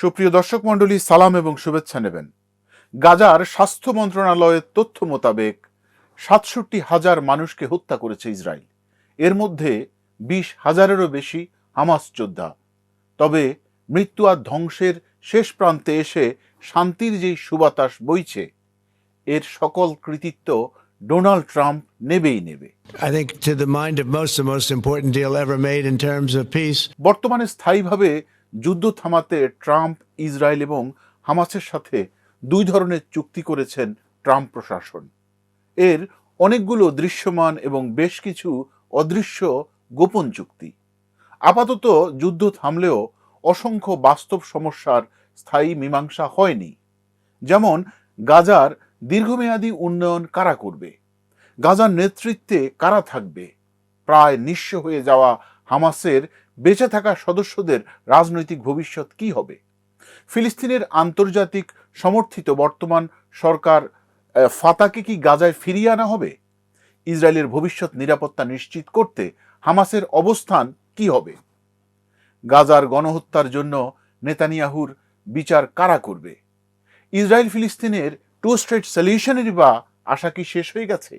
সুপ্রিয় দর্শক মণ্ডলী সালাম এবং শুভেচ্ছা নেবেন। গাজার স্বাস্থ্য মন্ত্রণালয়ের তথ্য মোতাবেক সাতষট্টি হাজার মানুষকে হত্যা করেছে ইসরায়েল। এর মধ্যে বিশ হাজারেরও বেশি হামাস যোদ্ধা। তবে মৃত্যু আর ধ্বংসের শেষ প্রান্তে এসে শান্তির যেই সুবাতাস বইছে এর সকল কৃতিত্ব ডোনাল্ড ট্রাম্প নেবেই নেবে। I think, to the mind of most, the most important deal ever made in terms of peace. বর্তমানে স্থায়ীভাবে যুদ্ধ থামাতে ট্রাম্প, ইসরায়েল এবং হামাসের সাথে দুই ধরনের চুক্তি করেছেন ট্রাম্প প্রশাসন। এর অনেকগুলো দৃশ্যমান এবং বেশ কিছু অদৃশ্য গোপন চুক্তি। আপাতত যুদ্ধ থামলেও অসংখ্য বাস্তব সমস্যার স্থায়ী মীমাংসা হয়নি। যেমন, গাজার দীর্ঘমেয়াদী উন্নয়ন কারা করবে? গাজার নেতৃত্বে কারা থাকবে? প্রায় নিঃস্ব হয়ে যাওয়া হামাসের বেঁচে থাকা সদস্যদের রাজনৈতিক ভবিষ্যৎ কি হবে? ফিলিস্তিনের আন্তর্জাতিক সমর্থিত বর্তমান সরকার ফাতাকে কি গাজায় ফিরিয়ে আনা হবে? ইসরায়েলের ভবিষ্যৎ নিরাপত্তা নিশ্চিত করতে হামাসের অবস্থান কি হবে? গাজার গণহত্যার জন্য নেতানিয়াহুর বিচার কারা করবে? ইসরায়েল ফিলিস্তিনের টু স্টেট সলিউশনের বা আশা কি শেষ হয়ে গেছে?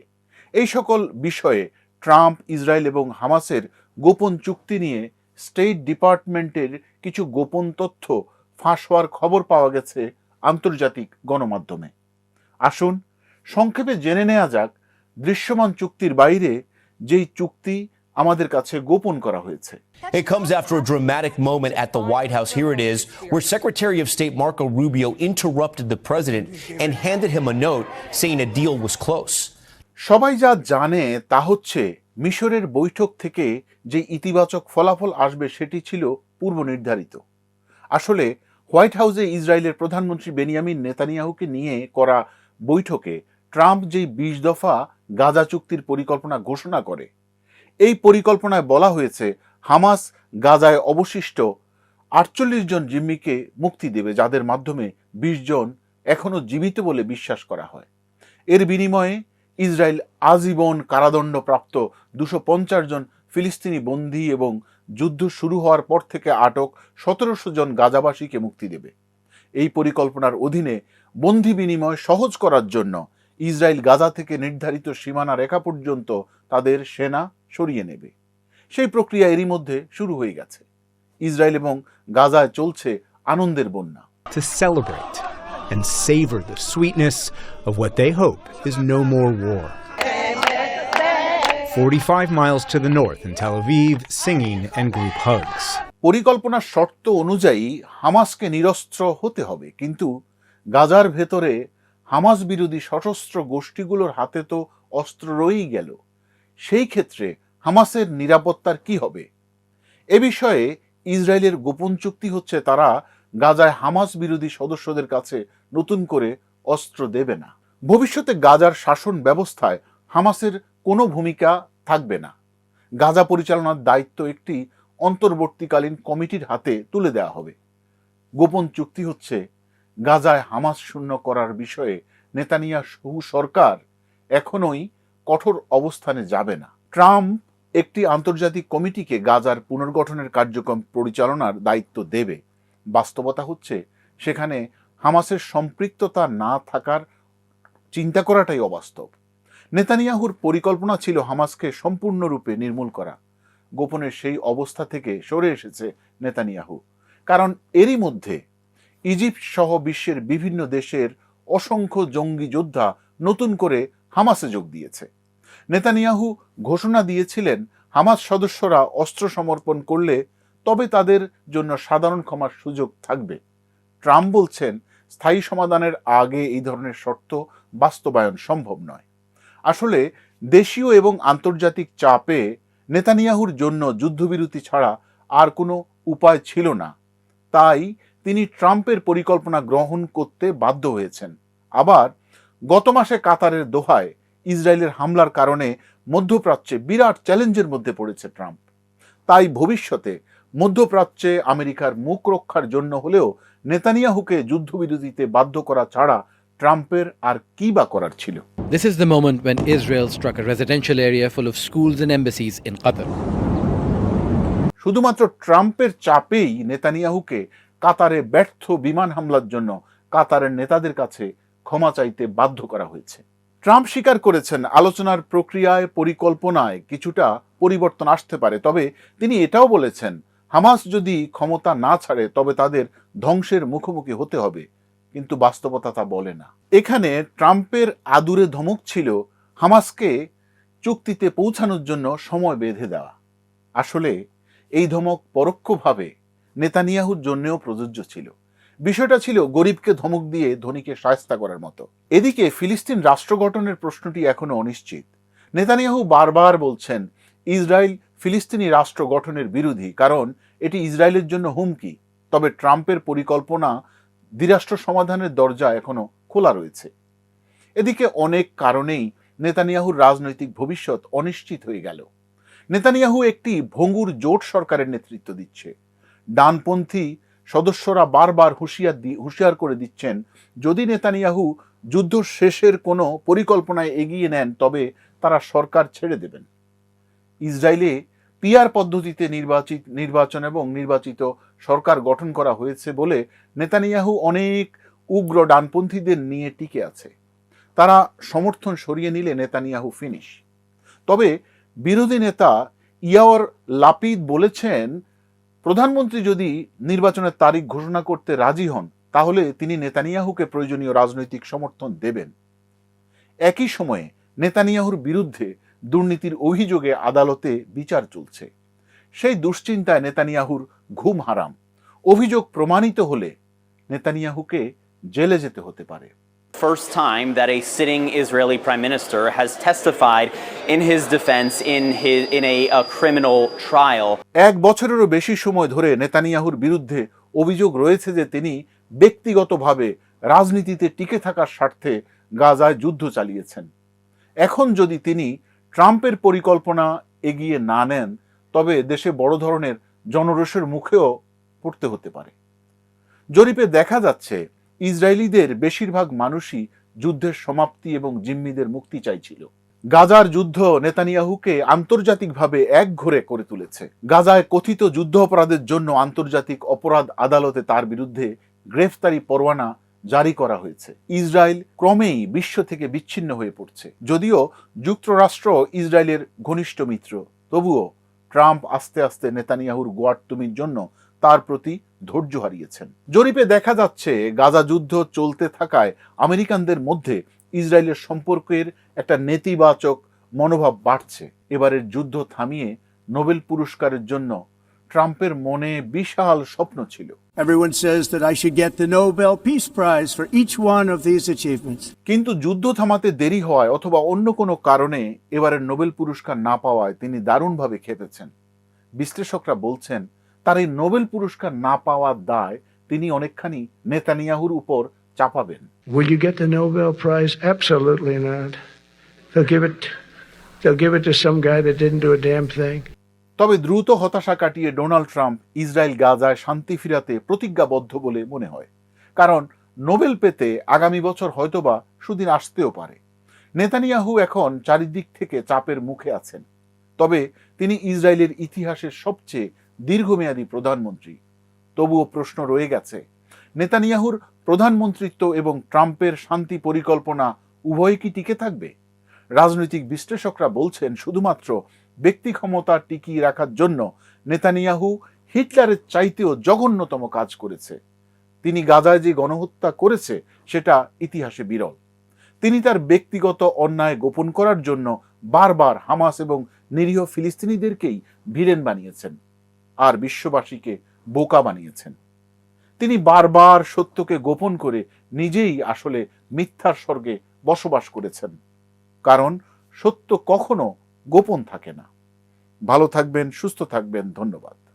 এই সকল বিষয়ে ট্রাম্প, ইসরায়েল এবং হামাসের গোপন চুক্তি নিয়ে স্টেট ডিপার্টমেন্টের কিছু গোপন তথ্য ফাঁস হওয়ার খবর পাওয়া গেছে আন্তর্জাতিক গণমাধ্যমে আসুন সংক্ষেপে জেনে নেওয়া যাক দৃশ্যমান চুক্তির বাইরে যেই চুক্তি আমাদের কাছে গোপন করা হয়েছে It comes after a dramatic moment at the White House. Here it is, where Secretary of State Marco Rubio interrupted the president and handed him a note saying a deal was close. সবাই যা জানে তা হচ্ছে মিশরের বৈঠক থেকে যে ইতিবাচক ফলাফল আসবে সেটি ছিল পূর্ব নির্ধারিত। আসলে হোয়াইট হাউসে ইসরায়েলের প্রধানমন্ত্রী বেনিয়ামিন নেতানিয়াহুকে নিয়ে করা বৈঠকে ট্রাম্প যেই বিশ দফা গাজা চুক্তির পরিকল্পনা ঘোষণা করে, এই পরিকল্পনায় বলা হয়েছে হামাস গাজায় অবশিষ্ট আটচল্লিশ জন জিম্মিকে মুক্তি দেবে, যাদের মাধ্যমে বিশ জন এখনও জীবিত বলে বিশ্বাস করা হয়। এর বিনিময়ে ইসরায়েল আজীবন কারাদণ্ডপ্রাপ্ত। দুশো পঞ্চাশ জন ফিলিস্তিনি বন্দী এবং যুদ্ধ শুরু হওয়ার পর থেকে আটক সতেরোশো জন গাজাবাসীকে মুক্তি দেবে। এই পরিকল্পনার অধীনে বন্দি বিনিময় সহজ করার জন্য ইসরায়েল গাজা থেকে নির্ধারিত সীমানা রেখা পর্যন্ত তাদের সেনা সরিয়ে নেবে। সেই প্রক্রিয়া এরই মধ্যে শুরু হয়ে গেছে। ইসরায়েল এবং গাজায় চলছে আনন্দের বন্যা। And savor the sweetness of what they hope is no more war. 45 miles to the north in Tel Aviv, singing and group hugs. পরিকল্পনার শর্ত অনুযায়ী হামাসকে নিরস্ত্র হতে হবে কিন্তু গাজার ভেতরে হামাস বিরোধী সশস্ত্র গোষ্ঠীগুলোর হাতে তো অস্ত্র রয়েই গেল সেই ক্ষেত্রে হামাসের নিরাপত্তার কি হবে এ বিষয়ে ইসরায়েলের গোপন চুক্তি হচ্ছে তারা গাজায় হামাস বিরোধী সদস্যদের কাছে নতুন করে অস্ত্র দেবে না। ভবিষ্যতে গাজার শাসন ব্যবস্থায় হামাসের কোনো ভূমিকা থাকবে না। গাজা পরিচালনার দায়িত্ব একটি অন্তর্বর্তীকালীন কমিটির হাতে তুলে দেওয়া হবে। গোপন চুক্তি হচ্ছে, গাজায় হামাস শূন্য করার বিষয়ে নেতানিয়া সহু সরকার এখনোই কঠোর অবস্থানে যাবে না। ট্রাম্প একটি আন্তর্জাতিক কমিটিকে গাজার পুনর্গঠনের কার্যক্রম পরিচালনার দায়িত্ব দেবে। বাস্তবতা হচ্ছে সেখানে হামাসের সম্পৃক্ততা না থাকার চিন্তা করাটাই অবাস্তব। নেতানিয়াহুর পরিকল্পনা ছিল হামাসকে সম্পূর্ণরূপে নির্মূল করা। গোপনের সেই অবস্থা থেকে সরে এসেছে নেতানিয়াহু। কারণ এরই মধ্যে ইজিপ্ট সহ বিশ্বের বিভিন্ন দেশের অসংখ্য জঙ্গি যোদ্ধা নতুন করে হামাসে যোগ দিয়েছে। নেতানিয়াহু ঘোষণা দিয়েছিলেন, হামাস সদস্যরা অস্ত্র সমর্পণ করলে তবে তাদের জন্য সাধারণ ক্ষমার সুযোগ থাকবে। ট্রাম্প বলছেন, স্থায়ী সমাধানের আগে এই ধরনের শর্ত বাস্তবায়ন সম্ভব নয়। আসলে, দেশীয় এবং আন্তর্জাতিক চাপে নেতানিয়াহুর জন্য যুদ্ধবিরতি ছাড়া আর কোনো উপায় ছিল না। তাই তিনি ট্রাম্পের পরিকল্পনা গ্রহণ করতে বাধ্য হয়েছেন। আবার, গত মাসে কাতারের দোহায় ইসরায়েলের হামলার কারণে মধ্যপ্রাচ্যে বিরাট চ্যালেঞ্জের মধ্যে পড়েছে ট্রাম্প। তাই ভবিষ্যতে মধ্যপ্রাচ্যে আমেরিকার মুখ রক্ষার জন্য হলেও নেতানিয়াহুকে যুদ্ধবিরতিতে বাধ্য করা ছাড়া ট্রাম্পের আর কি বা করার ছিল This is the moment when Israel struck a residential area full of schools and embassies in Qatar. শুধুমাত্র ট্রাম্পের চাপেই নেতানিয়াহুকে কাতারে ব্যর্থ বিমান হামলার জন্য কাতারের নেতাদের কাছে ক্ষমা চাইতে বাধ্য করা হয়েছে ট্রাম্প স্বীকার করেছেন আলোচনার প্রক্রিয়ায় পরিকল্পনায় কিছুটা পরিবর্তন আসতে পারে তবে তিনি এটাও বলেছেন হামাস যদি ক্ষমতা না ছাড়ে, তবে তাদের ধ্বংসের মুখোমুখি হতে হবে। কিন্তু বাস্তবতা তা বলে না। এখানে ট্রাম্পের আদুরে ধমক ছিল হামাসকে চুক্তিতে পৌঁছানোর জন্য সময় বেঁধে দেওয়া। আসলে এই ধমক পরোক্ষভাবে নেতানিয়াহুর জন্যও প্রযোজ্য ছিল। বিষয়টা ছিল গরিবকে ধমক দিয়ে ধনীকে সায়স্তা করার মতো। এদিকে ফিলিস্তিন রাষ্ট্র গঠনের প্রশ্নটি এখনও অনিশ্চিত। নেতানিয়াহু বারবার বলছেন, ইসরায়েল ফিলিস্তিনি রাষ্ট্র গঠনের বিরোধী, কারণ এটি ইসরায়েলের জন্য হুমকি। তবে ট্রাম্পের পরিকল্পনা দ্বিরাষ্ট্র সমাধানের দরজা এখনও খোলা রয়েছে। এদিকে অনেক কারণেই নেতানিয়াহুর রাজনৈতিক ভবিষ্যৎ অনিশ্চিত হয়ে গেল। নেতানিয়াহু একটি ভঙ্গুর জোট সরকারের নেতৃত্ব দিচ্ছে। ডানপন্থী সদস্যরা বারবার হুঁশিয়ার হুঁশিয়ার করে দিচ্ছেন, যদি নেতানিয়াহু যুদ্ধ শেষের কোনো পরিকল্পনায় এগিয়ে নেন, তবে তারা সরকার ছেড়ে দেবেন। ইসরায়েলে পিয়ার পদ্ধতিতে নির্বাচিত, নির্বাচন এবং নির্বাচিত সরকার গঠন করা হয়েছে বলে নেতানিয়াহু অনেক উগ্র ডানপন্থীদের নিয়ে টিকে আছে। তারা সমর্থন সরিয়ে নিলে নেতানিয়াহু ফিনিশ। তবে বিরোধী নেতা ইয়াওর লাপিদ বলেছেন, প্রধানমন্ত্রী যদি নির্বাচনের তারিখ ঘোষণা করতে রাজি হন, তাহলে তিনি নেতানিয়াহুকে প্রয়োজনীয় রাজনৈতিক সমর্থন দেবেন। একই সময়ে নেতানিয়াহুর বিরুদ্ধে দুর্নীতির অভিযোগে আদালতে বিচার চলছে। সেই দুশ্চিন্তায় নেতানিয়াহুর ঘুম হারাম। অভিযোগ প্রমাণিত হলে নেতানিয়াহুকে জেলে যেতে হতে পারে। First time that a sitting Israeli prime minister has testified in his defense in his in a, a criminal trial. এক বছরেরও বেশি সময় ধরে নেতানিয়াহুর বিরুদ্ধে অভিযোগ রয়েছে যে তিনি ব্যক্তিগতভাবে রাজনীতিতে টিকে থাকার স্বার্থে গাজায় যুদ্ধ চালিয়েছেন। এখন যদি তিনি ট্রাম্পের পরিকল্পনা এগিয়ে না নেন, তবে দেশে বড় ধরনের জনরোষের মুখেও পড়তে হতে পারে। জরিপে দেখা যাচ্ছে, ইসরায়েলিদের বেশিরভাগ মানুষই যুদ্ধের সমাপ্তি এবং জিম্মিদের মুক্তি চাইছিল। গাজার যুদ্ধ নেতানিয়াহুকে আন্তর্জাতিকভাবে এক ঘরে করে তুলেছে। গাজায় কথিত যুদ্ধ অপরাধের জন্য আন্তর্জাতিক অপরাধ আদালতে তার বিরুদ্ধে গ্রেফতারি পরোয়ানা জারি করা হয়েছে। ইসরায়েল ক্রমেই বিশ্ব থেকে বিচ্ছিন্ন হয়ে পড়ছে। যদিও যুক্তরাষ্ট্র ইসরায়েলের ঘনিষ্ঠ মিত্র, তবুও ট্রাম্প আস্তে আস্তে নেতানিয়াহুর গোয়ার্তুমির জন্য তার প্রতি ধৈর্য হারিয়েছেন। জরিপে দেখা যাচ্ছে, গাজা যুদ্ধ চলতে থাকায় আমেরিকানদের মধ্যে ইসরায়েলের সম্পর্কের একটা নেতিবাচক মনোভাব বাড়ছে। এবারের যুদ্ধ থামিয়ে নোবেল পুরস্কারের জন্য ট্রাম্পের মনে বিশাল স্বপ্ন ছিল Everyone says that I should get the Nobel Peace Prize for each one of these achievements. কিন্তু যুদ্ধ থামাতে দেরি হওয়ায় অথবা অন্য কোনো কারণে এবারের নোবেল পুরস্কার না পাওয়ায় তিনি দারুণভাবে খেপেছেন বিশ্লেষকরা বলছেন তার এই নোবেল পুরস্কার না পাওয়ার দায় তিনি অনেকখানি নেতানিয়াহুর উপর চাপাবেন Will you get the Nobel Prize? Absolutely not. They'll give it they'll give it to some guy that didn't do a damn thing. তবে দ্রুত হতাশা কাটিয়ে ডোনাল্ড ট্রাম্প ইসরায়েল গাজায় শান্তি ফিরাতে প্রতিজ্ঞাবদ্ধ বলে মনে হয়। কারণ নোবেল পেতে আগামী বছর হয়তোবা সুদিন আসতেও পারে। নেতানিয়াহু এখন চারিদিক থেকে চাপের মুখে আছেন। তবে তিনি ইসরায়েলের ইতিহাসের সবচেয়ে দীর্ঘমেয়াদী প্রধানমন্ত্রী। তবুও প্রশ্ন রয়ে গেছে, নেতানিয়াহুর প্রধানমন্ত্রিত্ব এবং ট্রাম্পের শান্তি পরিকল্পনা উভয় কি টিকে থাকবে? রাজনৈতিক বিশ্লেষকরা বলছেন, শুধুমাত্র ব্যক্তি ক্ষমতা টিকিয়ে রাখার জন্য নেতানিয়াহু হিটলারের চাইতেও জঘন্যতম কাজ করেছে। তিনি গাজায় যে গণহত্যা করেছে, সেটা ইতিহাসে বিরল। তিনি তার ব্যক্তিগত অন্যায় গোপন করার জন্য বারবার হামাস এবং নিরীহ ফিলিস্তিনিদেরকেই ভিড়েন বানিয়েছেন আর বিশ্ববাসীকে বোকা বানিয়েছেন। তিনি বারবার সত্যকে গোপন করে নিজেই আসলে মিথ্যার স্বর্গে বসবাস করেছেন। কারণ সত্য কখনো গোপন থাকে না। ভালো থাকবেন সুস্থ থাকবেন ধন্যবাদ।